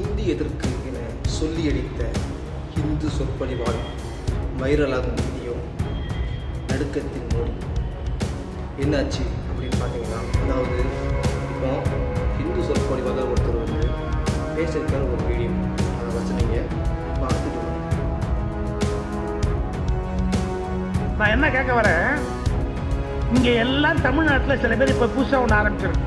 ஹிந்தி எதிர்க்கு என சொல்லி அடித்த ஹிந்து சொற்பொழிவால் வைரலாகும் வீடியோ நடுக்கத்தின் மொழி. என்னாச்சு அப்படின்னு பார்த்தீங்கன்னா அதாவது இப்போ ஹிந்து சொற்பொழிவாளர் ஒருத்தர் வந்து பேசியிருக்கிற ஒரு வீடியோ அதை வச்சு நீங்கள் பார்த்துட்டு நான் என்ன கேட்க வரேன்? இங்கே எல்லாம் தமிழ்நாட்டில் சில பேர் இப்போ புதுசாக ஒன்று ஆரம்பிச்சிருக்கு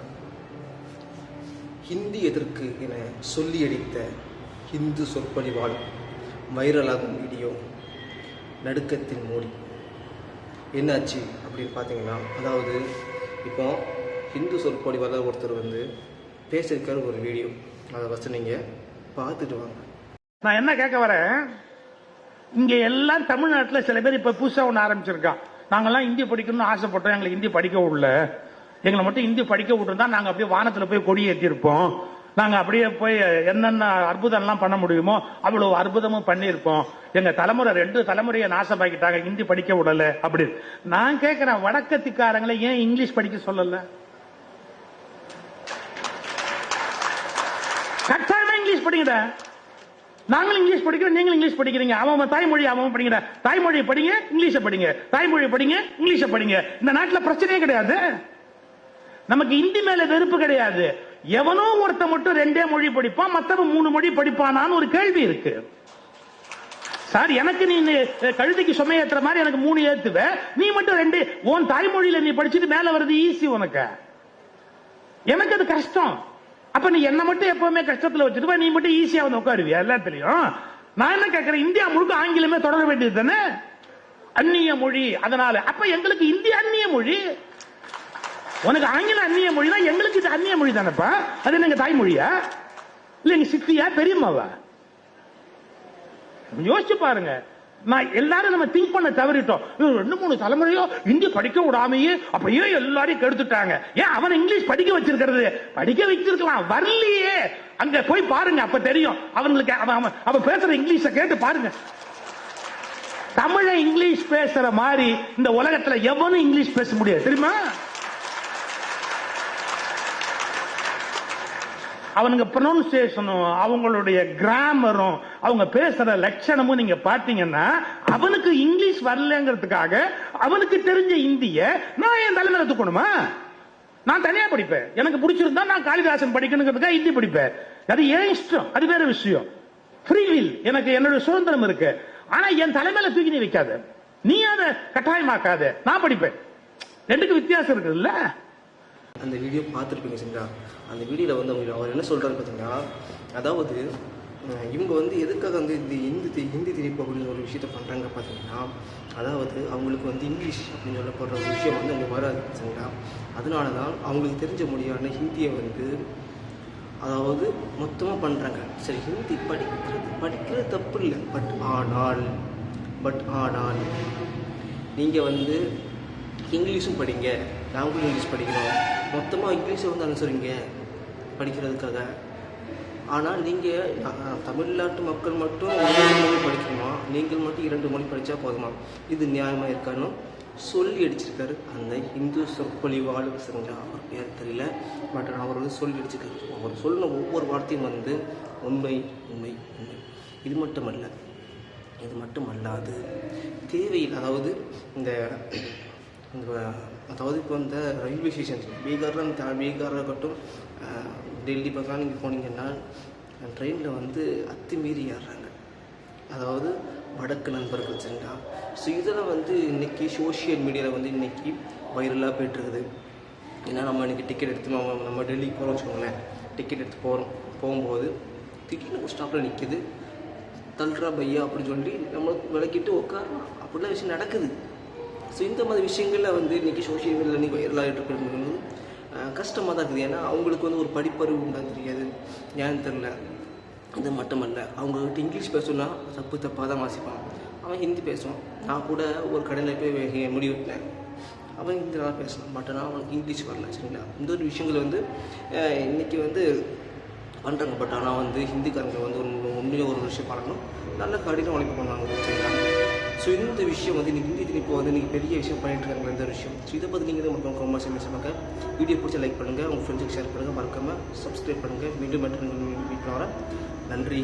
ஹிந்தி எதிர்க்கு என சொல்லி அடித்த ஹிந்து சொற்பொழிவால் வைரலாகும் வீடியோ நடுக்கத்தின் மோடி. என்னாச்சு அப்படின்னு பார்த்தீங்கன்னா அதாவது இப்போ ஹிந்து சொற்பொழிவாளர் ஒருத்தர் வந்து பேசியிருக்காரு ஒரு வீடியோ. அதை ஃபஸ்ட்டு நீங்கள் பார்த்துட்டு வாங்க. நான் என்ன கேட்க வரேன்? இங்கே எல்லாம் தமிழ்நாட்டில் சில பேர் இப்போ புதுசாக ஒன்று ஆரம்பிச்சிருக்கான் நாங்கள்லாம் ஹிந்தி படிக்கணும்னு ஆசைப்பட்டோம் எங்களை ஹிந்தி படிக்க விடல எங்களை மட்டும் ஹிந்தி படிக்க விட்டுருந்தா நாங்க அப்படியே வானத்துல போய் கொடி ஏற்றிருப்போம் நாங்க அப்படியே போய் என்னென்ன அற்புதம் எல்லாம் பண்ண முடியுமோ அவ்வளவு அற்புதமும் பண்ணியிருப்போம். எங்க தலைமுறை ரெண்டு தலைமுறையை நாசமாக்கிட்டாங்க. ஹிந்தி படிக்க விடல. அப்படி. நான் கேட்கிறேன் வடக்கத்திக்காரங்களை ஏன் இங்கிலீஷ் படிக்க சொல்லல? கட்டாயமா இங்கிலீஷ் படிங்கட. நாங்களும் இங்கிலீஷ் படிக்கிறோம் நீங்களும் இங்கிலீஷ் படிக்கிறீங்க. அவன் தாய்மொழி அவன் படிக்கிற தாய்மொழியை படிங்க இங்கிலீஷை படிங்க. தாய்மொழியை படிங்க இங்கிலீஷை படிங்க. இந்த நாட்டுல பிரச்சனையே கிடையாது. நமக்கு இந்தி மேல வெறுப்பு கிடையாது. எவனோ ஒருத்த மட்டும் ரெண்டே மொழி படிப்பான் மத்தவன் மூணு மொழி படிப்பானான்னு ஒரு கேள்வி இருக்கு. சார் எனக்கு நீ நீ கழுதைக்கு சுமையேத்துற மாதிரி எனக்கு மூணு ஏத்துவ. நீ மட்டும் ரெண்டு உன் தாய்மொழியில நீ படிச்சுட்டு மேல வர்றது ஈஸி உனக்கு. எனக்கு அது கஷ்டம். அப்ப நீ என்ன மட்டும் எப்பவுமே கஷ்டத்துல வச்சுட்டு நீ மட்டும் ஈஸியா வந்து உட்காருவியா? எல்லாத்துலயும் நான் என்ன கேட்கிறேன் இந்தியா முழுக்க ஆங்கிலமே தொடர வேண்டியது தானே? அந்நிய மொழி அதனால. அப்ப எங்களுக்கு இந்திய அந்நிய மொழி. உனக்கு ஆங்கில அந்நிய மொழி தான் எங்களுக்கு இது அந்நிய மொழி தானப்பா? அது என்ன எங்க தாய்மொழியா? இல்ல எங்க சித்தியா பெரியம்மாவா? யோசிச்சு பாருங்க. நான் எல்லாரும் நம்ம திங்க் பண்ண தவறிட்டோம். ரெண்டு மூணு தலைமுறையோ இந்தி படிக்க விடாமையே அப்பயே எல்லாரையும் கெடுத்துட்டாங்க? ஏன் அவன் இங்கிலீஷ் படிக்க வச்சிருக்கிறது? படிக்க வச்சிருக்கலாம் வரலையே. அங்க போய் பாருங்க அப்ப தெரியும். அவங்களுக்கு அவன் அவன் பேசுற இங்கிலீஷ கேட்டு பாருங்க. தமிழை இங்கிலீஷ் பேசுற மாதிரி இந்த உலகத்துல எவனும் இங்கிலீஷ் பேச முடியாது. தெரியுமா? அவனுங்க ப்ரொனன்சியேஷனும் அவங்களுடைய கிராமரும் அவங்க பேசுற லட்சணமும் நீங்க பாத்தீங்கன்னா அவனுக்கு இங்கிலீஷ் வரலங்கிறதுக்காக அவனுக்கு தெரிஞ்ச இந்திய நான் என் தலைமையில தூக்கணுமா? நான் தனியா படிப்பேன். எனக்கு பிடிச்சிருந்தா நான் காளிதாசன் படிக்கணுங்கிறதுக்காக ஹிந்தி படிப்பேன். அது ஏன் இஷ்டம்? அது வேற விஷயம். ஃப்ரீவில் எனக்கு என்னுடைய சுதந்திரம் இருக்கு. ஆனா என் தலைமையில தூக்கி நீ வைக்காத. நீ அதை கட்டாயமாக்காத. நான் படிப்பேன். ரெண்டுக்கு வித்தியாசம் இருக்குல்ல அந்த வீடியோ பார்த்துருப்பீங்க சரிங்களா? அந்த வீடியோவில் வந்து அவங்க அவர் என்ன சொல்கிறாரு பார்த்தீங்கன்னா அதாவது இவங்க வந்து எதுக்காக வந்து இந்த ஹிந்தி தி- ஹிந்தி திணிப்பு அப்படின்னு ஒரு விஷயத்த பண்ணுறாங்க பார்த்தீங்கன்னா அதாவது அவங்களுக்கு வந்து இங்கிலீஷ் அப்படின்னு சொல்லப்படுற ஒரு விஷயம் வந்து அவங்க வராது சரிங்களா? அதனால தான் அவங்களுக்கு தெரிஞ்ச மொழியான ஹிந்தியை வந்து அதாவது மொத்தமாக பண்ணுறாங்க சரி ஹிந்தி படிக்கிறது படிக்கிறது தப்பு இல்லை. பட் ஆனால் பட் ஆனால் நீங்கள் வந்து இங்கிலீஷும் படிங்க நாங்களும் இங்கிலீஷ் படிக்கிறோம். மொத்தமாக இங்கிலீஷை வந்து அனுசரிங்க படிக்கிறதுக்காக. ஆனால் நீங்கள் தமிழ்நாட்டு மக்கள் மட்டும் ஒரு மொழி படிக்கணுமா? நீங்கள் மட்டும் இரண்டு மொழி படித்தா போதுமா? இது நியாயமாக இருக்கான்னு சொல்லி அடிச்சிருக்காரு அந்த இந்து சொற்பொழிவாளு சரிங்களா அவர் பேர் தெரியல. பட் அவர் வந்து சொல்லி அடிச்சிருக்காரு. அவர் சொல்லின ஒவ்வொரு வார்த்தையும் வந்து உண்மை உண்மை உண்மை. இது மட்டுமல்ல இது மட்டும் அல்லாது தேவையில் அதாவது இந்த இந்த அதாவது இப்போ இந்த ரயில்வே ஸ்டேஷன் பீகாரில் த பீகாராக இருக்கட்டும் டெல்லி பக்கம் நீங்கள் போனீங்கன்னா ட்ரெயினில் வந்து அத்துமீறி ஏறுறாங்க. அதாவது வடக்கு நண்பர்கள் சரிங்களா ஸோ இதெல்லாம் வந்து இன்றைக்கி சோஷியல் மீடியாவில் வந்து இன்றைக்கி வைரலாக போயிட்டுருக்குது. ஏன்னா நம்ம இன்றைக்கி டிக்கெட் எடுத்து நம்ம நம்ம டெல்லிக்கு போகிறோம் வச்சுக்கோங்களேன். டிக்கெட் எடுத்து போகிறோம் போகும்போது திடீர்னு ஒரு ஸ்டாப்பில் நிற்கிது தல்றா பையா அப்படின்னு சொல்லி நம்மளுக்கு விளக்கிட்டு உட்காரலாம் அப்படிலாம் விஷயம் நடக்குது. ஸோ இந்த மாதிரி விஷயங்களில் வந்து இன்றைக்கி சோஷியல் மீடியாவில் இன்றைக்கி வைரலாகிட்டு இருக்கிறது வந்து கஷ்டமாக தான் இருக்குது. ஏன்னா அவங்களுக்கு வந்து ஒரு படிப்பறிவு உண்டா தெரியாது. ஏன்னு தெரில இது மட்டுமல்ல அவங்கக்கிட்ட இங்கிலீஷ் பேசணும்னா தப்பு தப்பாக தான் வாசிப்பான். அவன் ஹிந்தி பேசுவான். நான் கூட ஒரு கடையில் போய் முடிவு அவன் ஹிந்தி நல்லா பேசலாம் பட் ஆனால் அவனுக்கு இங்கிலீஷ் வரல சரிங்களா? இந்த ஒரு விஷயங்கள் வந்து இன்றைக்கி வந்து பண்ணுறாங்க பட் ஆனால் வந்து ஹிந்திக்காரங்க வந்து ஒன்று உண்மையிலே ஒரு விஷயம் பண்ணணும். நல்ல கடின உழைப்பு பண்ணுவாங்க சரிங்களா? ஸோ இந்த விஷயம் வந்து இன்றைக்கி ஹிந்தி இப்போ வந்து நீங்கள் பெரிய விஷயம் பண்ணிட்டு இருக்காங்க இந்த விஷயம். ஸோ இதை பற்றி நீங்கள் மட்டும் ரொம்ப சேமஸ் பண்ணுங்க வீடியோ பிடிச்ச லைக் பண்ணுங்கள் உங்கள் ஃப்ரெண்ட்ஸுக்கு ஷேர் பண்ணுங்கள் மறக்காமல் சப்ஸ்கிரைப் பண்ணுங்கள் மீண்டும் மட்டும் மீட் பண்ண நன்றி